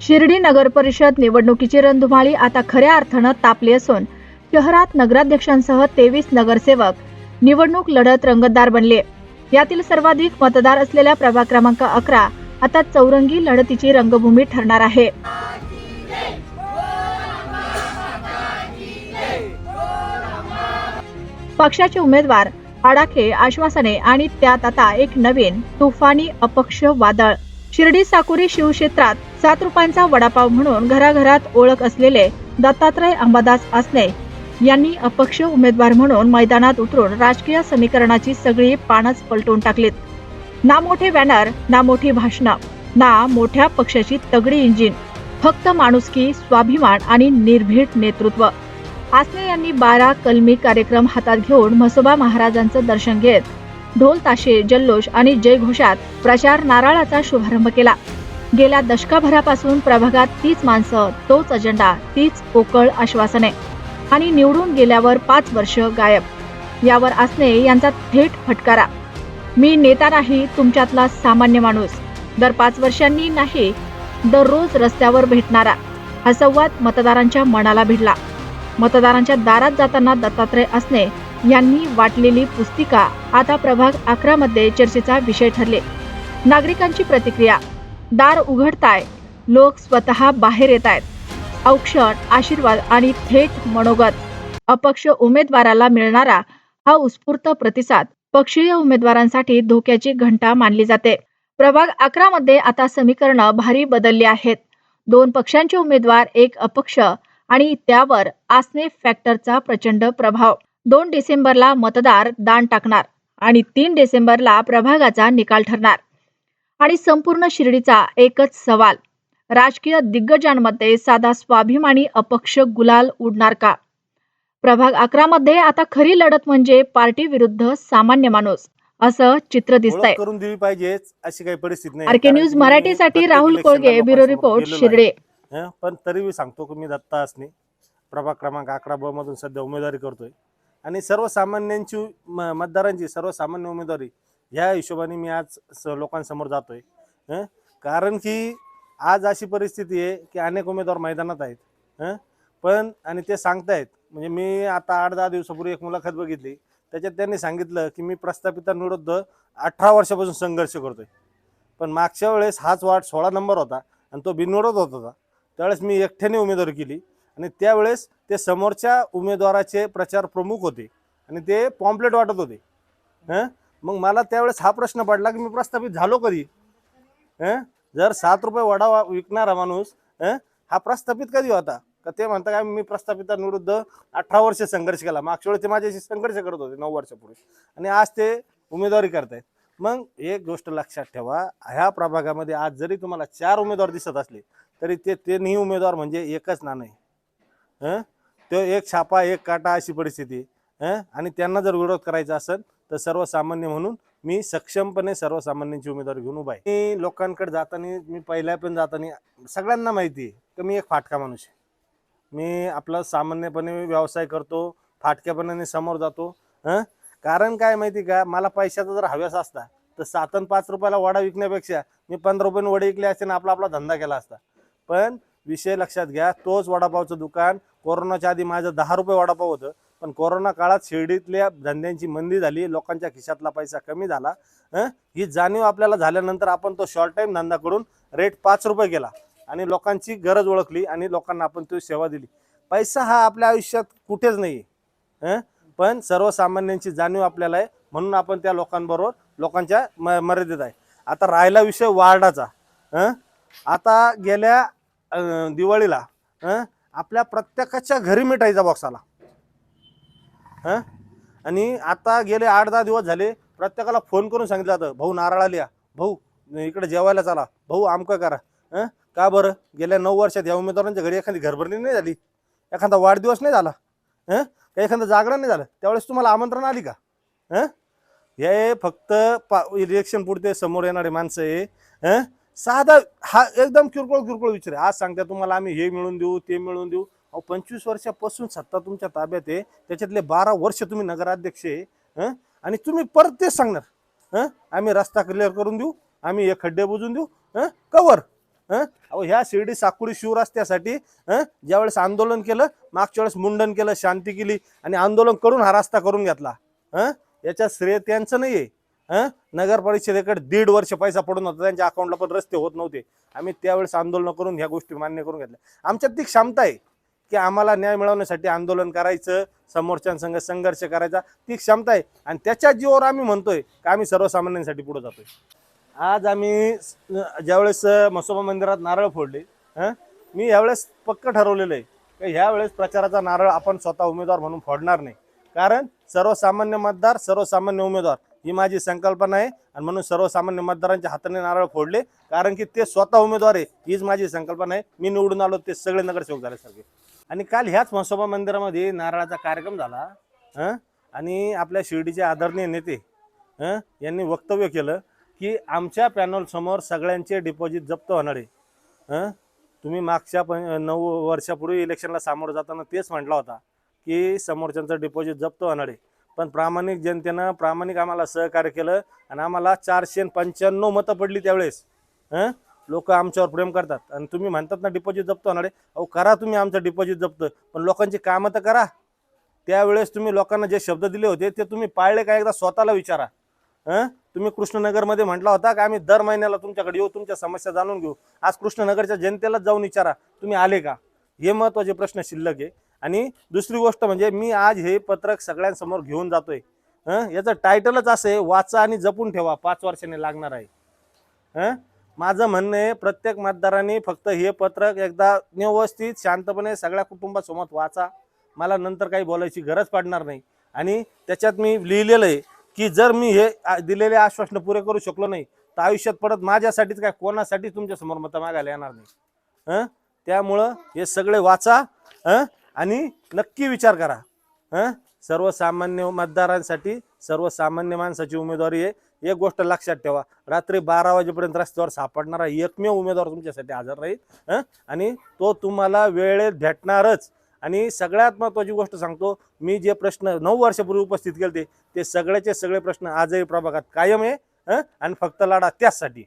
शिर्डी नगर परिषद निवडणुकीची रणधुमाळी आता खऱ्या अर्थानं तापली असून शहरात नगराध्यक्षांसह तेवीस नगरसेवक निवडणूक लढत रंगतदार बनले. यातील सर्वाधिक मतदार असलेल्या प्रभाग क्रमांक अकरा आता चौरंगी लढतीची रंगभूमी ठरणार आहे. पक्षाचे उमेदवार आडाखे आश्वासने आणि त्यात आता एक नवीन तुफानी अपक्ष वादळ. शिर्डी साकुरी शिवक्षेत्रात सात रुपयांचा वडापाव म्हणून घराघरात ओळख असलेले दत्तात्रय अंबादास आसने यांनी अपक्ष उमेदवार म्हणून मैदानात उतरून राजकीय समीकरणाची सगळी पानच पलटून टाकलीत. ना मोठे बॅनर ना मोठी भाषणं ना मोठ्या पक्षाची तगडी इंजिन फक्त माणुसकी स्वाभिमान आणि निर्भीड नेतृत्व. आसने यांनी बारा कलमी कार्यक्रम हातात घेऊन म्हसोबा महाराजांचं दर्शन घेत ढोल ताशे जल्लोष आणि जयघोषात प्रचार नारळाचा शुभारंभ केला. गेल्या दशकाभरापासून प्रभागात तीच माणसं तोच अजेंडा तीच पोकळ आश्वासने. आणि निवडून गेल्यावर पाच वर्ष गायब. यावर असणे यांचा थेट फटकारा. मी नेता नाही तुमच्यातला सामान्य माणूस. दर पाच वर्षांनी नाही दररोज रस्त्यावर भेटणारा. हा संवाद मतदारांच्या मनाला भिडला. मतदारांच्या दारात जाताना दत्तात्रय असणे यांनी वाटलेली पुस्तिका आता प्रभाग अकरा मध्ये चर्चेचा विषय ठरले. नागरिकांची प्रतिक्रिया. दार उघडताय. लोक स्वतः बाहेर येत आहेत औक्षण आशीर्वाद आणि थेट मनोगत. अपक्ष उमेदवाराला मिळणारा हा उत्स्फूर्त प्रतिसाद पक्षीय उमेदवारांसाठी धोक्याची घंटा मानली जाते. प्रभाग अकरा मध्ये आता समीकरणं भारी बदलली आहेत. दोन पक्षांचे उमेदवार एक अपक्ष आणि त्यावर आसने फॅक्टरचा प्रचंड प्रभाव. दोन डिसेंबरला मतदार दान टाकणार आणि तीन डिसेंबरला प्रभागाचा निकाल ठरणार. आणि संपूर्ण शिर्डीचा एकच सवाल राजकीय दिग्गजांमध्ये साधा स्वाभिमानी अपक्ष गुलाल उडणार का? प्रभाग अकरा मध्ये आता खरी लढत म्हणजे पार्टी विरुद्ध सामान्य माणूस असं चित्र दिसतंय. करून दिली पाहिजे अशी काही परिस्थिती नाही. आरके न्यूज मराठीसाठी राहुल कोळगे ब्युरो रिपोर्ट शिर्डे. पण तरी मी सांगतो की मी दत्ता असणे प्रभाग क्रमांक अकरा ब मधून सध्या उमेदवारी करतोय. आणि सर्वसामान्यांची म- मतदारांची सर्वसामान्य उमेदवारी ह्या हिशोबाने मी आज स- लोकांसमोर जातोय. हं? कारण की आज अशी परिस्थिती आहे की अनेक उमेदवार मैदानात आहेत. हं? पण आणि ते सांगतायत. म्हणजे मी आता आठ दहा दिवसापूर्वी एक मुलाखत बघितली. त्याच्यात त्यांनी सांगितलं की मी प्रस्थापितांविरुद्ध अठरा वर्षापासून संघर्ष करतोय. पण मागच्या वेळेस हाच वार्ड सोळा नंबर होता आणि तो बिनविरोध होत होता. त्यावेळेस मी एकट्याने उमेदवारी केली. आणि त्यावेळेस ते समोरच्या उमेदवाराचे प्रचार प्रमुख होते आणि ते पॉम्पलेट वाटत होते. हं? मग मला त्यावेळेस हा प्रश्न पडला की मी प्रस्थापित झालो कधी? हं? जर सात रुपये वडा वा- विकणारा माणूस हा? प्रस्थापित कधी होता? का ते म्हणता का मी प्रस्थापितांविरुद्ध अठरा वर्ष संघर्ष केला. मागच्या वेळेस ते माझ्याशी संघर्ष करत होते नऊ वर्षापूर्वी. आणि आज ते उमेदवारी करतायत. मग एक गोष्ट लक्षात ठेवा ह्या प्रभागामध्ये आज जरी तुम्हाला चार उमेदवार दिसत असले तरी ते तिन्ही उमेदवार म्हणजे एकच नाणं आहे. हं? तो एक छापा एक काटा अशी परिस्थिती. हं? आणि त्यांना जर विरोध करायचा असेल तर सर्वसामान्य म्हणून मी सक्षमपणे सर्वसामान्यांची उमेदवारी घेऊन उभा आहे. मी लोकांकडे जाताना मी पहिल्या पण जाताना सगळ्यांना माहिती आहे की मी एक फाटका माणूस आहे. मी आपला सामान्यपणे व्यवसाय करतो फाटक्यापणाने समोर जातो. हं? कारण काय माहिती का? मला पैशाचा जर हव्यास असता तर सात आणि पाच रुपयाला वडा विकण्यापेक्षा मी पंधरा रुपयाने वडे विकले असते ना आपला आपला धंदा केला असता. पण विषय लक्षात घ्या. तोच वडापावचं दुकान. कोरोनाच्या आधी माझं दहा रुपये वडापाव होतं. पण कोरोना काळात शिर्डीतल्या धंद्यांची मंदी झाली. लोकांच्या खिशातला पैसा कमी झाला. हं? ही जाणीव आपल्याला झाल्यानंतर आपण तो शॉर्ट टाईम धंदा करून रेट पाच रुपये केला. आणि लोकांची गरज ओळखली आणि लोकांना आपण तो सेवा दिली. पैसा हा आपल्या आयुष्यात कुठेच नाही आहे पण सर्वसामान्यांची जाणीव आपल्याला आहे. म्हणून आपण त्या लोकांबरोबर लोकांच्या म मर्यादेत आहे. आता राहिला विषय वार्डाचा. हं? आता गेल्या दिवाळीला हं? आपल्या प्रत्येकाच्या घरी मिठाईचा बॉक्स आला. हां आणि आता गेले आठ दहा दिवस झाले प्रत्येकाला फोन करून सांगितलं जातं भाऊ नारळ आल्या भाऊ इकडे जेवायला चला. भाऊ आमकं करा? का बरं? गेल्या नऊ वर्षात या उमेदवारांच्या घरी एखादी घरभरणी नाही झाली. एखादा वाढदिवस नाही झाला. हं का एखादं जागरण नाही झालं? त्यावेळेस तुम्हाला आमंत्रण आली का? हं हे फक्त पा इलेक्शन पुढते समोर येणारे माणसं आहे. हां साधा हा एकदम किरकोळ किरकोळ विचार आहे. आज सांगता तुम्हाला आम्ही हे मिळून देऊ ते मिळून देऊ. अहो पंचवीस वर्षापासून सत्ता तुमच्या ताब्यात आहे. त्याच्यातले बारा वर्ष तुम्ही नगराध्यक्ष आहे हं? आणि तुम्ही परत तेच सांगणार हं? आम्ही रस्ता क्लिअर करून देऊ आम्ही हे खड्डे बुजून देऊ हं? कवर हं? अहो ह्या शिर्डी साकुडी शिवरस्त्यासाठी हं? ज्यावेळेस आंदोलन केलं मागच्या वेळेस मुंडन केलं शांती केली आणि आंदोलन करून हा रस्ता करून घेतला हं? याच्यात श्रेय त्यांचं नाही आहे नगर परिषदेकडे दीड वर्ष पैसा पडून होता. त्यांच्या अकाउंटला पण रस्ते होत नव्हते. आम्ही त्यावेळेस आंदोलन करून ह्या गोष्टी मान्य करून घेतल्या. आमच्यात ती क्षमता आहे की आम्हाला न्याय मिळवण्यासाठी आंदोलन करायचं समोरच्यांसंग संघर्ष करायचा. ती क्षमता आहे. आणि त्याच्या जीवावर आम्ही म्हणतोय की आम्ही सर्वसामान्यांसाठी पुढे जातोय. आज आम्ही ज्यावेळेस मसोबा मंदिरात नारळ फोडले हं मी यावेळेस पक्क ठरवलेलं आहे की ह्यावेळेस प्रचाराचा नारळ आपण स्वतः उमेदवार म्हणून फोडणार नाही. कारण सर्वसामान्य मतदार सर्वसामान्य उमेदवार. ही माझी संकल्पना आहे. आणि म्हणून सर्वसामान्य मतदारांच्या हाताने नारळ फोडले. कारण की ते स्वतः उमेदवार आहे हीच माझी संकल्पना आहे. मी निवडून आलो ते सगळे नगरसेवक झाल्यासारखे आणि काल ह्याच म्हसोबा मंदिरामध्ये नारळाचा कार्यक्रम झाला हं? आणि आपल्या शिर्डीचे आदरणीय नेते हं? यांनी वक्तव्य केलं की आमच्या पॅनलसमोर सगळ्यांचे डिपॉझिट जप्त होणार आहे. हं? तुम्ही मागच्या प नऊ वर्षापूर्वी इलेक्शनला सामोरं जाताना तेच म्हटला होता की समोरच्यांचं डिपॉझिट जप्त होणार आहे. पण प्रामाणिक जनतेनं प्रामाणिक आम्हाला सहकार्य केलं आणि आम्हाला चारशे पंच्याण्णव मतं पडली त्यावेळेस. हं? लोक आमच्यावर प्रेम करतात. आणि तुम्ही म्हणतात ना डिपॉझिट जप्त होणार आहे. अहो करा तुम्ही आमचं डिपॉझिट जप्त. पण लोकांची कामं तर करा. त्यावेळेस तुम्ही लोकांना जे शब्द दिले होते ते तुम्ही पाळले का? एकदा स्वतःला विचारा. हं? तुम्ही कृष्णनगरमध्ये म्हटला होता का आम्ही दर महिन्याला तुमच्याकडे येऊ तुमच्या समस्या जाणून घेऊ. आज कृष्णनगरच्या जनतेलाच जाऊन विचारा. तुम्ही आले का? हे महत्त्वाचे प्रश्न शिल्लक आहे. आणि दुसरी गोष्ट म्हणजे मी आज हे पत्रक सगळ्यांसमोर घेऊन जातोय. हं? याचं टायटलच असं आहे वाचा आणि जपून ठेवा पाच वर्षाने लागणार आहे. हं? माझं म्हणणं आहे प्रत्येक मतदारांनी फक्त हे पत्रक एकदा व्यवस्थित शांतपणे सगळ्या कुटुंबासमोर वाचा. मला नंतर काही बोलायची गरज पडणार नाही. आणि त्याच्यात मी लिहिलेलं आहे की जर मी हे दिलेले आश्वासनं पुरे करू शकलो नाही तर आयुष्यात परत माझ्यासाठीच काय कोणासाठीच तुमच्यासमोर मतं मागायला येणार नाही. हं? त्यामुळं हे सगळे वाचा. आणि नक्की विचार करा. हं? सर्वसामान्य मतदारांसाठी सर्वसामान्य माणसाची उमेदवारी आहे. एक गोष्ट लक्षात ठेवा. रात्री बारा वाजेपर्यंत रस्त्यावर सापडणारा एकमेव उमेदवार तुमच्यासाठी हजर राहील. हं? आणि तो तुम्हाला वेळेत भेटणारच. आणि सगळ्यात महत्त्वाची गोष्ट सांगतो मी जे प्रश्न नऊ वर्षापूर्वी उपस्थित केले ते सगळ्याचे सगळे प्रश्न आजही प्रभागात कायम आहे. हं? आणि फक्त लढा त्याचसाठी.